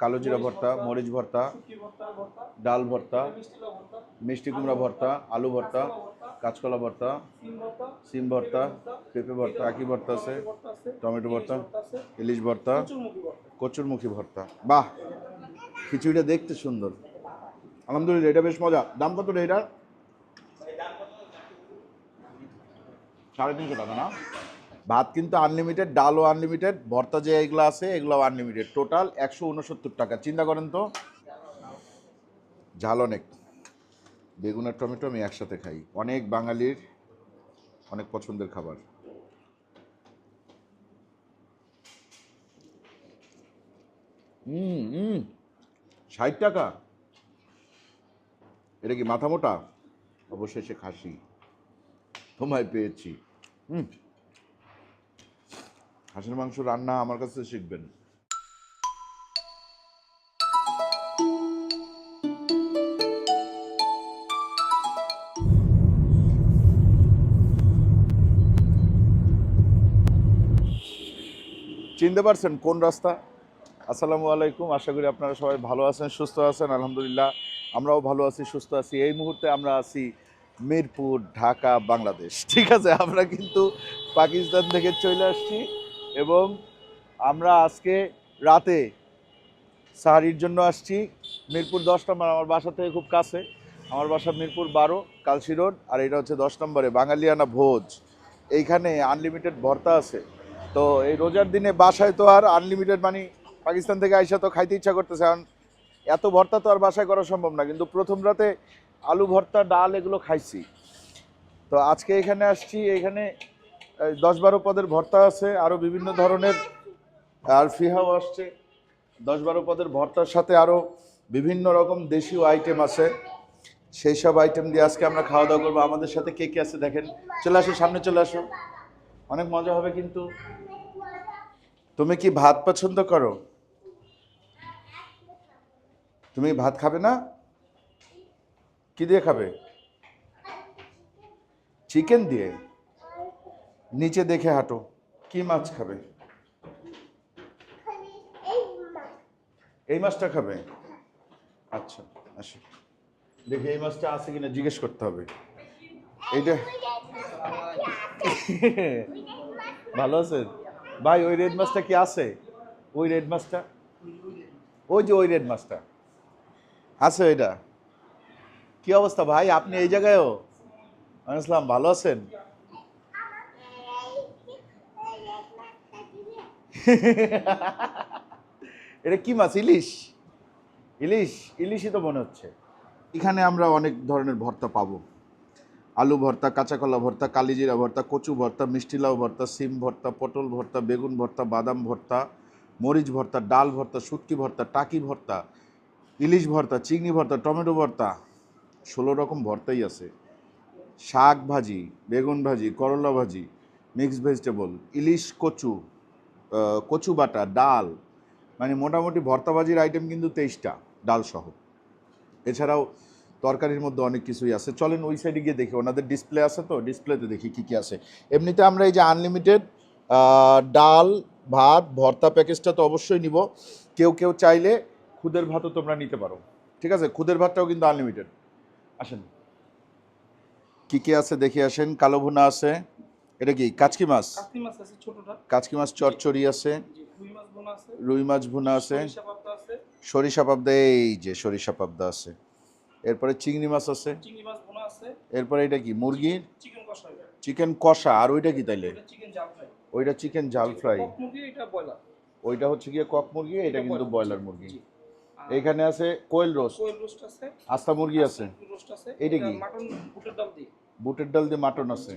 কালো জিরা ভর্তা মরিচ ভর্তা ডাল ভর্তা মিষ্টি কুমড়া ভর্তা আলু ভর্তা কাঁচকলা ভর্তা সিম ভর্তা পেঁপে ভর্তা আকি ভর্তা আছে টমেটো ভর্তা ইলিশ ভর্তা কচুরমুখী ভর্তা। বাহ! খিচুড়িটা দেখতে সুন্দর আলহামদুলিল্লাহ এটা বেশ মজা দাম কত রে এটা সাড়ে তিনশো টাকা না? ভাত কিন্তু আনলিমিটেড ডালও আনলিমিটেড ভর্তা যে এগুলো আছে এগুলো আনলিমিটেড টোটাল একশো উনসত্তর টাকা। চিন্তা করেন তো। ঝাল অনেক বেগুন আর টমেটো আমি একসাথে খাই। অনেক বাঙালির অনেক পছন্দের খাবার। ষাট টাকা। এটা কি মাথা মোটা? অবশেষে খাসি। তোমায় পেয়েছি। হুম। হাঁসের মাংস রান্না আমার কাছে শিখবেন। চিনতে পারছেন কোন রাস্তা? আসসালামু আলাইকুম, আশা করি আপনারা সবাই ভালো আছেন, সুস্থ আছেন, আলহামদুলিল্লাহ। আমরাও ভালো আছি, সুস্থ আছি। এই মুহূর্তে আমরা আছি মিরপুর, ঢাকা, বাংলাদেশ। ঠিক আছে, আমরা কিন্তু পাকিস্তান থেকে চলে আসছি। এবং আমরা আজকে রাতে সাহারির জন্য আসছি। মিরপুর দশ নম্বর, আমার বাসা থেকে খুব কাছে। আমার বাসা মিরপুর বারো কালসি রোড, আর এটা হচ্ছে দশ নম্বরে, বাঙালিয়ানা ভোজ। এইখানে আনলিমিটেড ভর্তা আছে। তো এই রোজার দিনে বাসায় তো আর আনলিমিটেড মানে পাকিস্তান থেকে আইসা তো খাইতে ইচ্ছা করতেছে, কারণ এত ভর্তা তো আর বাসায় করা সম্ভব না। কিন্তু প্রথম রাতে আলু ভর্তা, ডাল এগুলো খাইছি। তো আজকে এখানে আসছি, এখানে দশ বারো পদের ভর্তা আছে আরও বিভিন্ন ধরনের আর ফিহাও আসছে। দশ বারো পদের ভর্তার সাথে আরও বিভিন্ন রকম দেশীয় আইটেম আছে। সেই সব আইটেম দিয়ে আজকে আমরা খাওয়া দাওয়া করব। আমাদের সাথে কে কে আছে দেখেন। চলে আসো, সামনে চলে আসো। অনেক মজা হবে কিন্তু। তুমি কি ভাত পছন্দ করো? তুমি ভাত খাবে না? কি দিয়ে খাবে? চিকেন দিয়ে? নিচে দেখে হাঁটো। কি মাছ খাবে? এই মাছটা খাবে? আচ্ছা আসো। দেখি এই মাছটা আছে কিনা, জিজ্ঞেস করতে হবে। এইটা ভালো আছে? ভাই, ওই রেড মাছটা কি আছে? ওই রেড মাছটা? ওই যে ওই রেড মাছটা। আছে এটা কি অবস্থা ভাই? আপনি এই জায়গায়ও? আসলাম ভালো আছেন? এটা কি মাছ? ইলিশ। ইলিশ, ইলিশই তো মনে হচ্ছে। এখানে আমরা অনেক ধরনের ভর্তা পাবো। আলু ভর্তা, কাঁচা কলা ভর্তা, কালিজিরা ভর্তা, কচু ভর্তা মিষ্টি লাউ ভর্তা, সিম ভর্তা, পটল ভর্তা, বেগুন ভর্তা, বাদাম ভর্তা, মরিচ ভর্তা, ডাল ভর্তা, শুটকি ভর্তা, টাকি ভর্তা, ইলিশ ভর্তা, চিংড়ি ভর্তা, টমেটো ভর্তা, ষোলো রকম ভর্তাই আছে। শাক ভাজি, বেগুন ভাজি, করলা ভাজি মিক্সড ভেজিটেবল ইলিশ কচু কচু বাটা, ডাল মানে মোটামুটি ভর্তা ভাজির আইটেম কিন্তু তেইশটা, ডাল সহ। এছাড়াও তরকারির মধ্যে অনেক কিছুই আছে। চলেন ওই সাইডে গিয়ে দেখি, ওনাদের ডিসপ্লে আছে তো? ডিসপ্লেতে দেখি কী কী আছে। এমনিতে আমরা এই যে আনলিমিটেড ডাল, ভাত, ভর্তা প্যাকেজটা তো অবশ্যই নিব। কেউ কেউ চাইলে খুদের ভাতও তোমরা নিতে পারো। ঠিক আছে? খুদের ভাতটাও কিন্তু আনলিমিটেড আসেন। কী কী আছে? দেখে আসেন। কালো ভুনা আছে। এটা কি কাচকি মাছ? কাচকি মাছ চচ্চড়ি আছে। রুই মাছ ভুনা আছে। সরিষা পাবদা এই যে সরিষা পাবদা আছে। এরপরে চিংড়ি মাছ আছে। এরপরে এটা কি মুরগির চিকেন কষা আর ওইটা কি তাইলে? ওইটা চিকেন জাল ফ্রাই। ওইটা হচ্ছে গিয়ে কক মুরগি এটা কিন্তু ব্রয়লার মুরগি। এখানে আছে কোয়েল রোস্ট। আস্তা মুরগি আছে। এটা কি? বুটের ডাল দিয়ে মাটন আছে।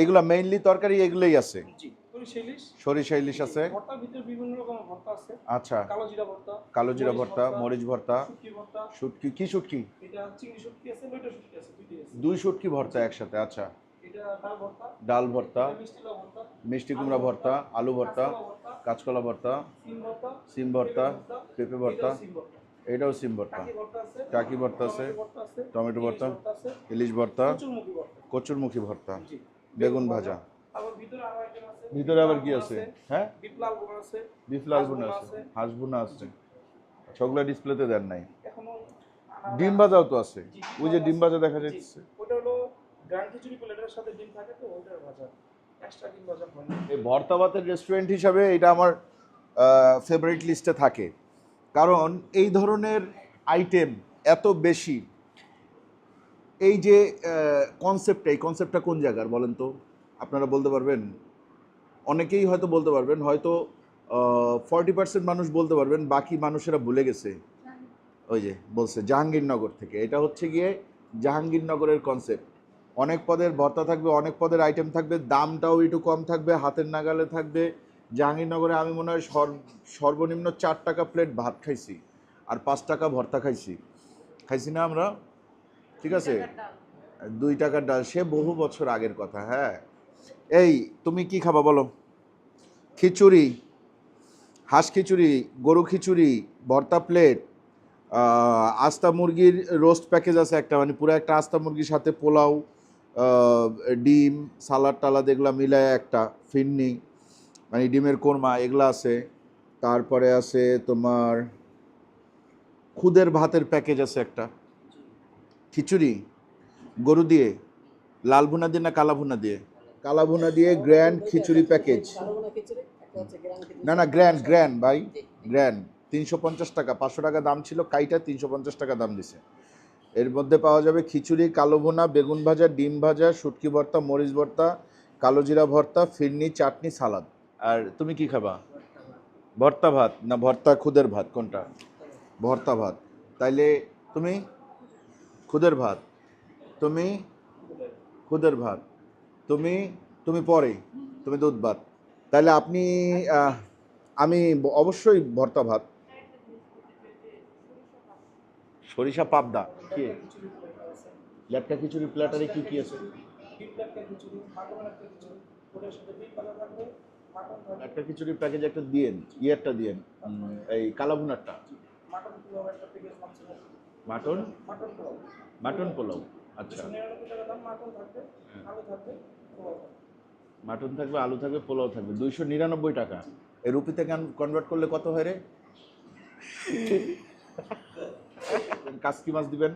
এগুলা মেইনলি তরকারি এগুলোই আছে। সরিষা ইলিশ। আছে। আচ্ছা। কালো জিরা ভর্তা মরিচ ভর্তা শুটকি কি শুটকি? দুই শুটকি ভর্তা একসাথে আচ্ছা। ডাল ভর্তা। মিষ্টি কুমড়া ভর্তা আলু ভর্তা কাঁচকলা ভর্তা। সিম ভর্তা পেঁপে ভর্তা এটাও সিম ভর্তা। টাকি ভর্তা। আছে টমেটো ভর্তা ইলিশ ভর্তা কচুরমুখী ভর্তা। বেগুন ভাজা। ভিতরে আবার কি আছে? হ্যাঁ? বিপ্লাল বোন আছে। হাঁস বোনা আছে। সবগুলা ডিসপ্লেতে দেন নাই। ডিম ভাজাও তো আছে। ওই যে ডিম ভাজা দেখা যাচ্ছে। ওটা হলো গ্রান খিচুড়ি প্লেটের সাথে ডিম থাকে তো ওইটার ভাজা। এক্সট্রা ডিম ভাজা এই ভর্তা ভাতের রেস্টুরেন্ট হিসাবে এটা আমার ফেভারিট লিস্টে থাকে। কারণ এই ধরনের আইটেম এত বেশি এই যে কনসেপ্টটা এই কনসেপ্টটা কোন জায়গার বলেন তো? আপনারা বলতে পারবেন? অনেকেই হয়তো বলতে পারবেন, হয়তো ফর্টি পার্সেন্ট মানুষ বলতে পারবেন, বাকি মানুষেরা ভুলে গেছে। ওই যে, বলছে জাহাঙ্গীরনগর থেকে। এটা হচ্ছে গিয়ে জাহাঙ্গীরনগরের কনসেপ্ট অনেক পদের ভর্তা থাকবে, অনেক পদের আইটেম থাকবে, দামটাও একটু কম থাকবে, হাতের নাগালে থাকবে। জাহাঙ্গীরনগরে আমি মনে হয় সর- সর্বনিম্ন চার টাকা প্লেট ভাত খাইছি, আর পাঁচ টাকা ভর্তা খাইছি। খাইছি না আমরা? ঠিক আছে? দুই টাকার ডাল। সে বহু বছর আগের কথা হ্যাঁ। এই তুমি কি খাবা বলো? খিচুড়ি হাঁস খিচুড়ি গরু খিচুড়ি ভর্তা প্লেট আস্তা মুরগির রোস্ট প্যাকেজ আছে একটা মানে পুরো একটা আস্তা মুরগির সাথে পোলাও ডিম সালাড টালাদ এগুলা মিলায় একটা ফিন্নি মানে ডিমের কোরমা এগুলা আছে। তারপরে আছে তোমার খুদের ভাতের প্যাকেজ আছে একটা। খিচুড়ি গরু দিয়ে লাল ভুনা দিয়ে না কালা ভুনা দিয়ে? কালা ভুনা দিয়ে গ্র্যান্ড খিচুড়ি প্যাকেজ না না গ্র্যান্ড গ্র্যান্ড ভাই গ্র্যান্ড তিনশো পঞ্চাশ টাকা পাঁচশো টাকা দাম ছিল কাইটা তিনশো পঞ্চাশ টাকা দাম দিছে। এর মধ্যে পাওয়া যাবে খিচুড়ি কালো ভুনা বেগুন ভাজা ডিম ভাজা শুটকি ভর্তা মরিচ ভর্তা কালো জিরা ভর্তা ফিরনি চাটনি সালাদ। আর তুমি কি খাবা? ভর্তা ভাত না ভর্তা খুদের ভাত কোনটা? ভর্তা ভাত। তাইলে তুমি খুদের ভাত। তুমি? খুদের ভাত। তুমি? তুমি পরে। তুমি দুধ ভাত। তাহলে আপনি আমি অবশ্যই ভর্তা ভাত। সরিষা পাবদা। কি? লেটকা খিচুড়ি প্ল্যাটারে কি কি আছে? একটা খিচুড়ি একটা একটা প্যাকেজ একটা দিয়েন ইয়েরটা দিয়েন এই কালাভুনারটা। মাটন? মাটন পোলাও। আচ্ছা। দাম মাটন থাকবে আলু থাকবে পোলাও থাকবে। দুইশো নিরানব্বই টাকা। এই রুপিতে কনভার্ট করলে কত হয় রে? কাসকি মাছ দিবেন।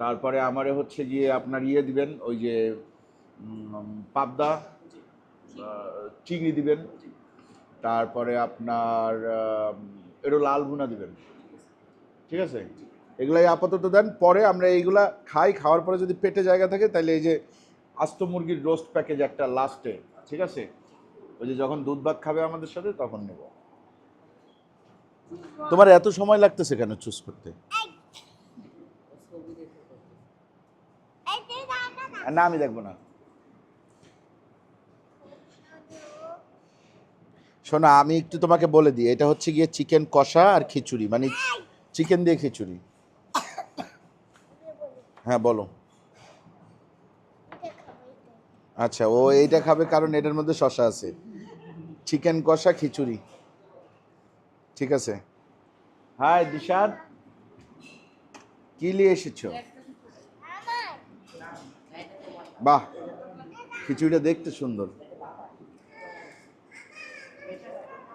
তারপরে আমারে হচ্ছে গিয়ে আপনার ইয়ে দিবেন ওই যে পাবদা চিংড়ি দিবেন। তারপরে আপনার একটু লাল ভুনা দিবেন। ঠিক আছে? এগুলাই আপাতত দেন। পরে আমরা এইগুলা খাই। খাওয়ার পরে যদি পেটে জায়গা থাকে তাহলে এই যে আস্ত মুরগির রোস্ট প্যাকেজ একটা লাস্টে ঠিক আছে? ওই যে যখন দুধ ভাত খাবে আমাদের সাথে, তখন নেব। তোমার এত সময় লাগতেছে কেন চুজ করতে? না, আমি দেখব না। শোনো, আমি একটু তোমাকে বলে দিই। এটা হচ্ছে গিয়ে চিকেন কষা আর খিচুড়ি। মানে চিকেন দিয়ে খিচুড়ি। হ্যাঁ বলো। আচ্ছা ও এইটা খাবে কারণ এটার মধ্যে শশা আছে। চিকেন কষা, খিচুড়ি। ঠিক আছে? হাই দিশাদ কি নিয়ে এসেছ? বাহ, খিচুড়িটা দেখতে সুন্দর।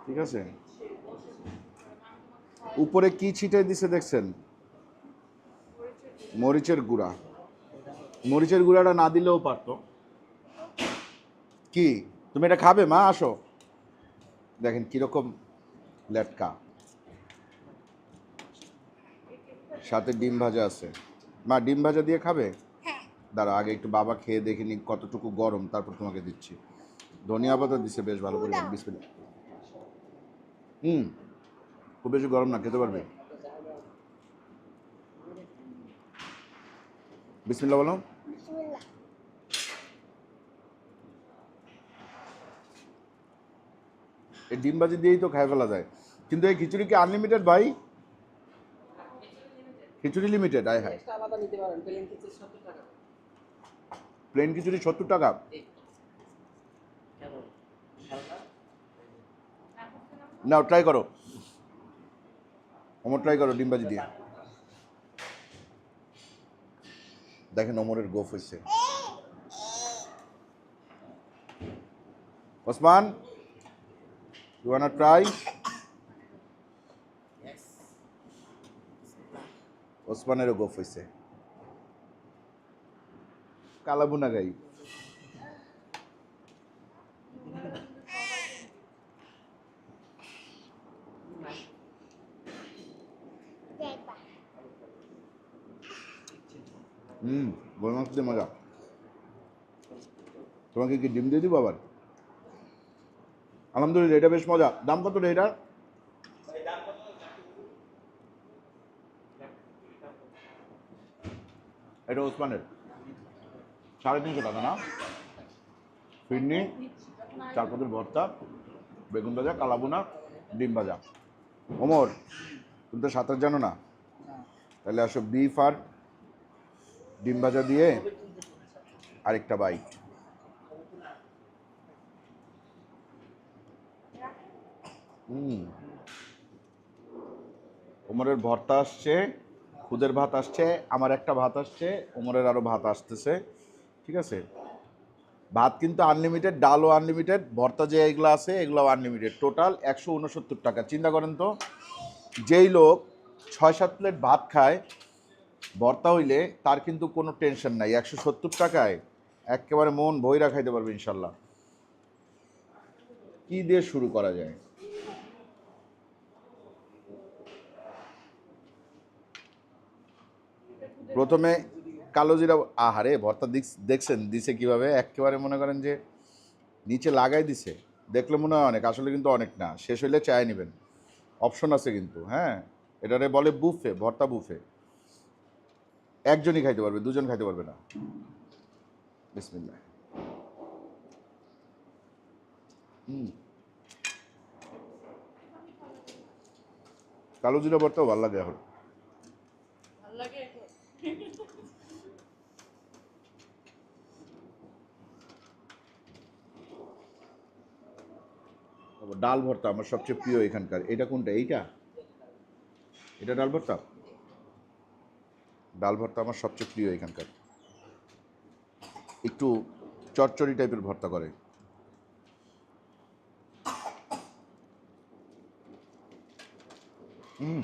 ঠিক আছে? উপরে কি ছিটাই দিছে দেখছেন? মরিচের গুঁড়া। মরিচের গুঁড়াটা না দিলেও পারতো। কি? তুমি এটা খাবে মা? আসো। দেখেন কীরকম লেটকা। সাথে ডিম ভাজা আছে। মা ডিম ভাজা দিয়ে খাবে? দাঁড়া আগে একটু বাবা খেয়ে দেখিনি কতটুকু গরম তারপর তোমাকে দিচ্ছি। ধনিয়া পাতা দিছে বেশ ভালো করে বিসমিল্লাহ হুম খুব বেশি গরম না খেতে পারবে? বিসমিল্লাহ বলো। এই ডিম বাজি দিয়েই তো খাই ফেলা যায়। কিন্তু এই খিচুড়ি কি আনলিমিটেড ভাই? খিচুড়ি লিমিটেড আয় হায়। প্লেন টাকা। প্লেন খিচুড়ি সত্তর টাকা? নাও ট্রাই করো। অমর ট্রাই করো ডিম ভাজি দিয়ে। দেখেন অমরের গোফ হয়েছে ওসমান ইউ ওয়ান ট্রাই. ওসমানেরও গোফ হয়েছে কালাবুনা গাই হুম বড় মাছ দিয়ে মজা। তোমাকে কি ডিম দিয়ে দিব আবার? আলহামদুলিল্লাহ, এটা বেশ মজা। দাম কত রে এটার এটা ওসমানের। সাড়ে তিনশো টাকা, না? ফিরনি চার পদের ভর্তা, বেগুন ভাজা কালাবুনা ডিম ভাজা। ওমর, তুমি তো সাঁতার জানো না। তাহলে আসো, বিফ আর ডিম ভাজা দিয়ে আরেকটা বাইট। হুম। ওমরের ভর্তা আসছে, খুদের ভাত আসছে, আমার একটা ভাত আসছে, ওমরের আরও ভাত আসতেছে, ঠিক আছে? ভাত কিন্তু আনলিমিটেড ডালও আনলিমিটেড ভর্তা যে এগুলো আছে এগুলো আনলিমিটেড টোটাল একশো উনসত্তর টাকা। চিন্তা করেন তো, যেই লোক ছয় সাত প্লেট ভাত খায় ভর্তা হইলে তার কিন্তু কোনো টেনশন নাই। একশো সত্তর টাকায় একেবারে মন বইরা খাইতে পারবে ইনশাল্লাহ। কি দিয়ে শুরু করা যায়? প্রথমে কালো জিরা, আহারে, ভর্তা দেখছেন, দিছে কীভাবে? একেবারে মনে করেন যে নিচে লাগাই দিছে। দেখলে মনে হয় অনেক, আসলে কিন্তু অনেক না। শেষ হইলে চায় নেবেন। অপশন আছে কিন্তু হ্যাঁ? এটারে বলে বুফে ভর্তা বুফে একজনই খাইতে পারবে দুজন খাইতে পারবে না। হুম। কালো জিরা ভর্তাও ভালো লাগে এখন। ডাল ভর্তা আমার সবচেয়ে প্রিয় এখানকার। এটা কোনটা? এইটা? এটা ডাল ভর্তা? ডাল ভর্তা আমার সবচেয়ে প্রিয় এখানকার। একটু চচ্চড়ি টাইপের ভর্তা করে। হুম।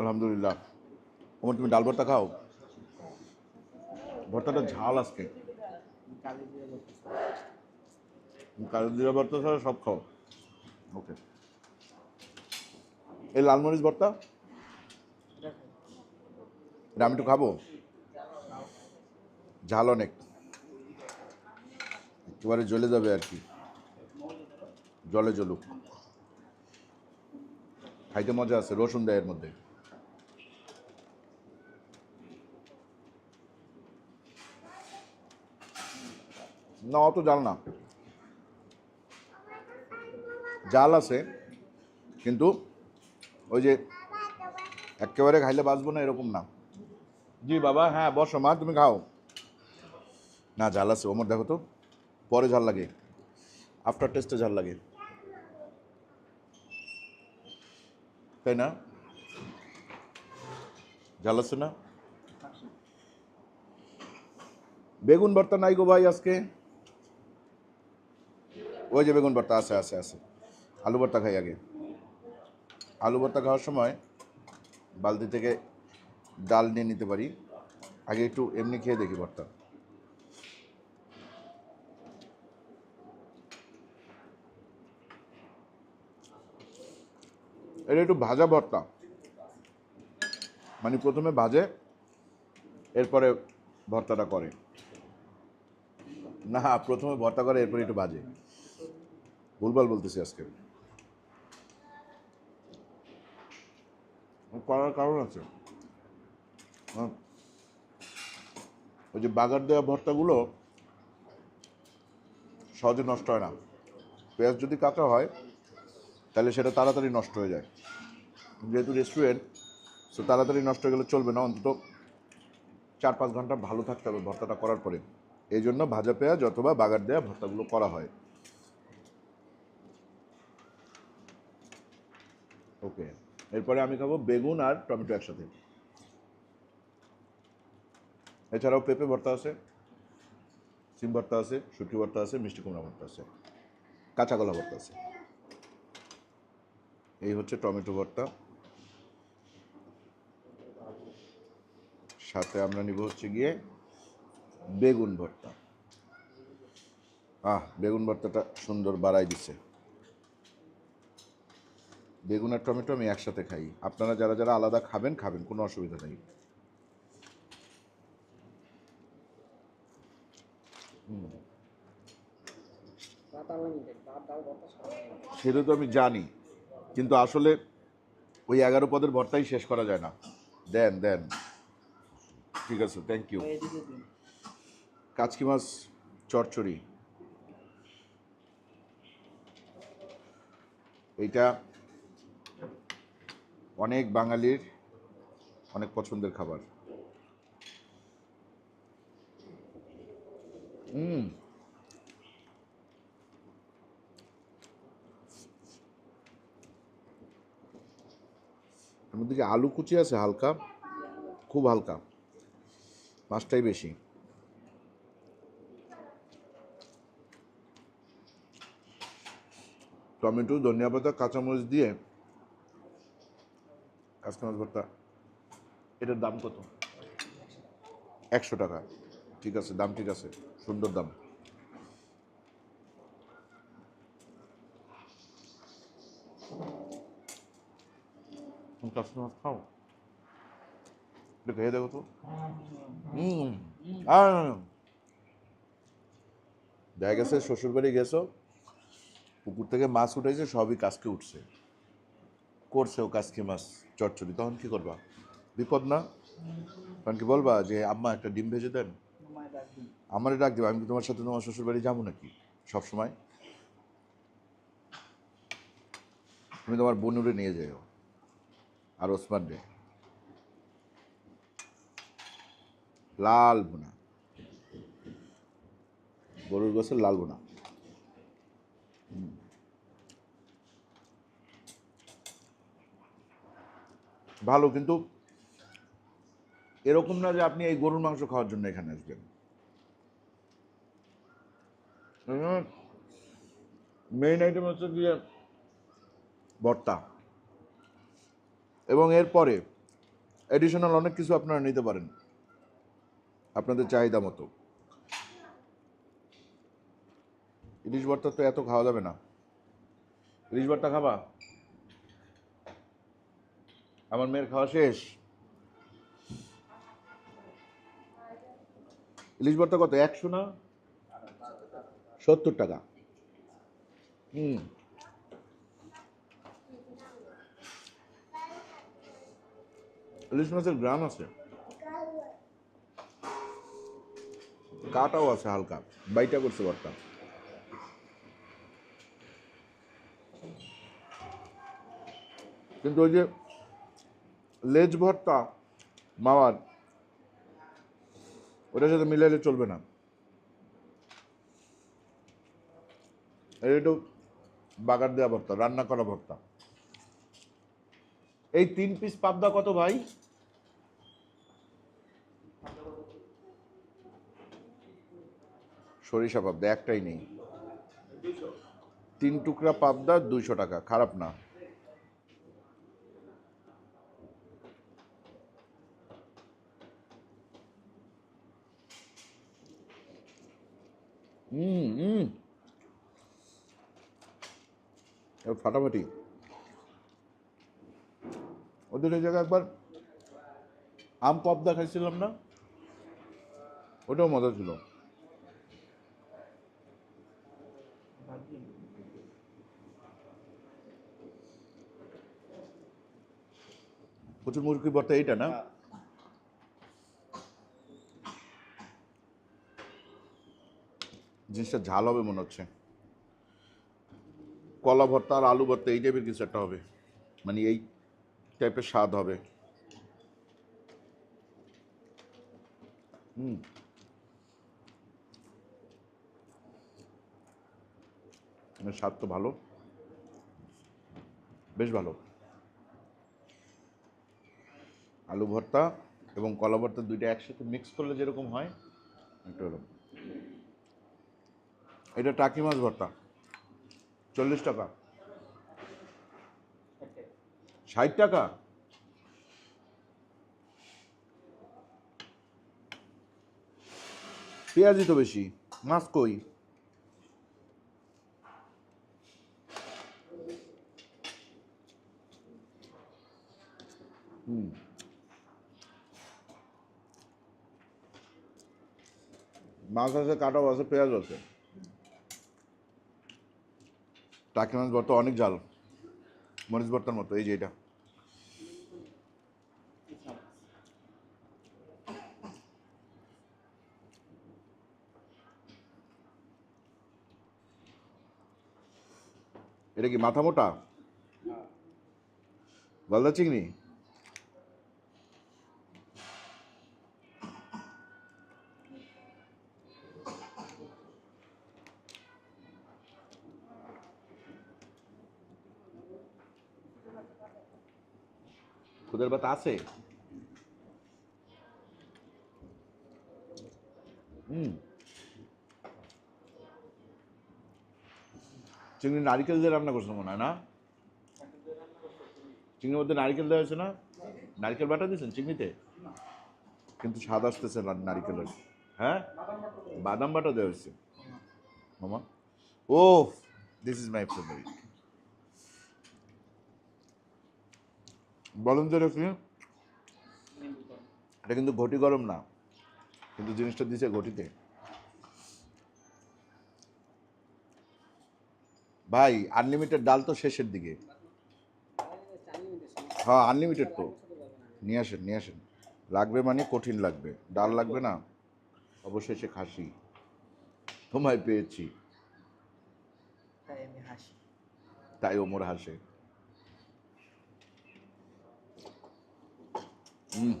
আলহামদুলিল্লাহ। ওমর, তুমি ডাল ভর্তা খাও? ভর্তাটা ঝাল আজকে। কালো জিরা ভর্তা ছাড়া সব খাও। ওকে এই লালমরিচ ভর্তা? এটা আমি একটু খাব? ঝাল অনেক। একেবারে জ্বলে যাবে আর কি। জলে জ্বলুক। খাইতে মজা আছে, রসুন দেয় এর মধ্যে। না, অত জাল না। জাল আছে, কিন্তু ওই যে একেবারে খাইলে বাঁচবো না এরকম না। জি বাবা হ্যাঁ বসো মা, তুমি খাও। না, ঝাল আছে, ওমর দেখো তো। পরে ঝাল লাগে। আফটার টেস্টে ঝাল লাগে। তাই না? ঝাল আছে না? বেগুন ভর্তা নাই গো ভাই আজকে। ওই যে বেগুন ভর্তা, আছে আছে আছে। আলু ভর্তা খাই আগে। আলু ভর্তা খাওয়ার সময় বালতি থেকে ডাল নিয়ে নিতে পারি। আগে একটু এমনি খেয়ে দেখি ভর্তা। এটা একটু ভাজা ভর্তা। মানে প্রথমে ভাজে, এরপরে ভর্তাটা করে। না, প্রথমে ভর্তা করে, এরপরে একটু ভাজে। ভুলভাল বলতেছি আজকে। করার কারণ আছে। ওই যে বাগার দেওয়া ভর্তাগুলো সহজে নষ্ট হয় না। পেঁয়াজ যদি কাঁচা হয়, তাহলে সেটা তাড়াতাড়ি নষ্ট হয়ে যায়। যেহেতু রেস্টুরেন্ট সো তাড়াতাড়ি নষ্ট হয়ে গেলে চলবে না। অন্তত চার পাঁচ ঘণ্টা ভালো থাকতে হবে ভর্তাটা করার পরে। এই জন্য ভাজা পেঁয়াজ অথবা বাগার দেওয়া ভর্তাগুলো করা হয়। ওকে এরপরে আমি খাব বেগুন আর টমেটো একসাথে। এছাড়াও পেঁপে ভর্তা আছে, সিম ভর্তা আছে, শুটকি ভর্তা আছে, মিষ্টি কুমড়া ভর্তা আছে, কাঁচা কলা ভর্তা আছে। এই হচ্ছে টমেটো ভর্তা। সাথে আমরা নিব হচ্ছে গিয়ে বেগুন ভর্তা। আহ, বেগুন ভর্তাটা সুন্দর বাড়াই দিছে। বেগুন আর টমেটো আমি একসাথে খাই। আপনারা যারা যারা আলাদা খাবেন খাবেন, কোনো অসুবিধা নেই ভাত আনলিমিটেড ভাত ডাল ভর্তা সব সেটা তো আমি জানি, কিন্তু আসলে ওই এগারো পদের ভর্তাই শেষ করা যায় না। দেন দেন। ঠিক আছে থ্যাংক ইউ কাচকি মাছ? চচ্চড়ি এইটা অনেক বাঙালির অনেক পছন্দের খাবার। হুম মধ্যে আলু কুচি আছে হালকা, খুব হালকা, মাছটাই বেশি। টমেটো, ধনিয়া পাতা, কাঁচামরিচ দিয়ে কাঁচা মাছ ভর্তা, এটার দাম কত? একশো টাকা। ঠিক আছে, দাম ঠিক আছে, সুন্দর দাম। মাছ খাও এটা খেয়ে দেখো তো হুম দেখা গেছে শ্বশুরবাড়ি গেছো পুকুর থেকে মাছ উঠেছে সবই কাজকে উঠছে। করছে ও কাজকে মাছ চচ্চড়ি তখন কি করবা? বিপদ না? তখন কি বলবা যে আম্মা একটা ডিম ভেজে দেন? আমারে ডাক দেবো আমি কি তোমার সাথে তোমার শ্বশুর বাড়ি যাব নাকি? সব সময় তুমি তোমার বনুরে নিয়ে যাও আর ওসমান রে। লাল বোনা গরুর গোসের লাল বোনা ভালো, কিন্তু এরকম না যে আপনি এই গরুর মাংস খাওয়ার জন্য এখানে আসবেন। মেইন আইটেম হচ্ছে গিয়ে ভর্তা। এবং এরপরে এডিশনাল অনেক কিছু আপনারা নিতে পারেন। আপনাদের চাহিদা মতো। ইলিশ ভর্তা তো এত খাওয়া যাবে না। ইলিশ ভর্তা খাবা? আমার মেয়ের খাওয়া শেষ। ইলিশ ভর্তা কত? একশো না? সত্তর টাকা। হুম। ইলিশ মাছের গ্রাম আছে? কাটাও আছে হালকা, বাইটা করছে ভর্তা। কিন্তু ওই যে লেজ ভর্তা মামার, ওটার সাথে মিলাইলে চলবে না। এটা একটু বাগার দেওয়া ভর্তা, রান্না করা ভর্তা। এই তিন পিস পাবদা কত ভাই? সরিষা পাবদা, একটাই নেই। তিন টুকরা পাবদা, দুইশো টাকা, খারাপ না। হুম হুম। ফাটাফাটি। ওদের ওই জায়গায় একবার আম পপদা খাইছিলাম না? ওটাও মজা ছিল। প্রচুর মুরগি ভর্তা এইটা না? জিনিসটা ঝাল হবে মনে হচ্ছে। কলা ভর্তা আর আলু ভর্তা, এই টাইপের কিছু একটা হবে। মানে এই টাইপের স্বাদ হবে। হুম। স্বাদ তো ভালো। বেশ ভালো। আলু ভর্তা এবং কলা ভর্তা দুইটা একসাথে মিক্স করলে যেরকম হয়, একটু এরকম। এটা টাকি মাছ ভর্তা, চল্লিশ টাকা। ষাট টাকা। পেঁয়াজই তো বেশি, মাছ কই? মাছ আছে কাটাও আছে পেঁয়াজ আছে। টাকি মাছ ভর্তা অনেক জাল মরিচ ভর্তার মতো এই যে এটা। এটা কি মাথা মোটা? গলদা চিংড়ি? ভাত আছে? চিংড়ি নারিকেল দিয়ে রান্না করছ মনে হয়, না? চিংড়ির মধ্যে নারিকেল দেওয়া হয়েছে না? নারিকেল বাটা দিয়েছেন চিংড়িতে? কিন্তু স্বাদ আসতেছে না নারিকেলের। হ্যাঁ? বাদাম বাটা দেওয়া হয়েছে। মামা? ও দিস ইজ মাই ফেভারিট বলেন তো এটা কি? এটা কিন্তু ঘটি গরম না কিন্তু জিনিসটা দিছে ঘটিতে। ভাই আনলিমিটেড ডাল তো শেষের দিকে। হ্যাঁ আনলিমিটেড তো। নিয়ে আসেন নিয়ে আসেন। লাগবে মানে কঠিন লাগবে। ডাল লাগবে না? অবশেষে খাসি। তোমায় পেয়েছি। তাই ওমর হাসে। হুম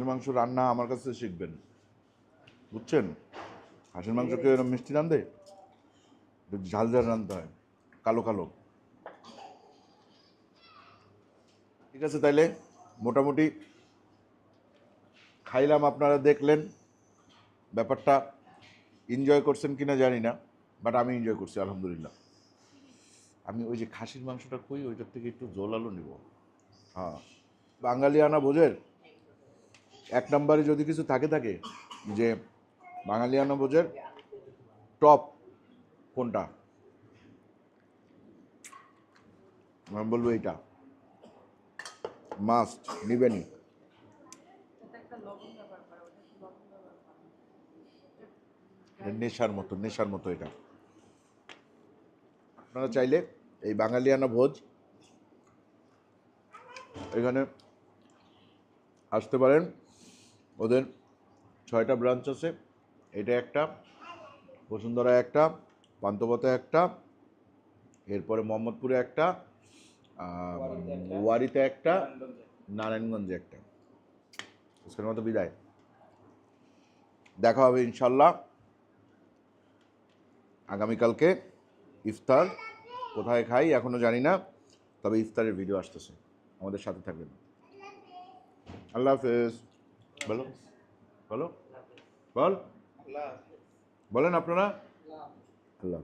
হাঁসের মাংস রান্না আমার কাছে শিখবেন। বুঝছেন? হাঁসের মাংস কেউ এরকম মিষ্টি রান্ধে ঝাল ঝাল রান্ধতে হয়। কালো কালো। ঠিক আছে তাইলে? মোটামুটি খাইলাম, আপনারা দেখলেন। ব্যাপারটা এনজয় করছেন কিনা জানি না বাট আমি এনজয় করছি, আলহামদুলিল্লাহ। আমি ওই যে খাসির মাংসটা কই, ওইটার থেকে একটু জল আলো নিব। হ্যাঁ। বাঙালিয়ানা বোঝের এক নম্বরে যদি কিছু থাকে থাকে যে বাঙালিয়ানা বোঝের টপ কোনটা? আমি বলব এইটা। মাস্ট নিবেনি। নেশার মতো নেশার মতো এটা। আপনারা চাইলে এই বাঙালিয়ানা ভোজ এখানে আসতে পারেন। ওদের ছয়টা ব্রাঞ্চ আছে। এটা একটা, বসুন্ধরা একটা পান্তপথে একটা, এরপরে মোহাম্মদপুরে একটা ওয়ারিতে একটা, নারায়ণগঞ্জে একটা। আজকের মতো বিদায়। দেখা হবে ইনশাল্লাহ আগামীকালকে ইফতার। কোথায় খাই এখনও জানি না, তবে ইফতারের ভিডিও আসতেছে। আমাদের সাথে থাকবেন। আল্লাহ হাফেজ। বলো। বলো। বল। বলেন আপনারা। আল্লাহ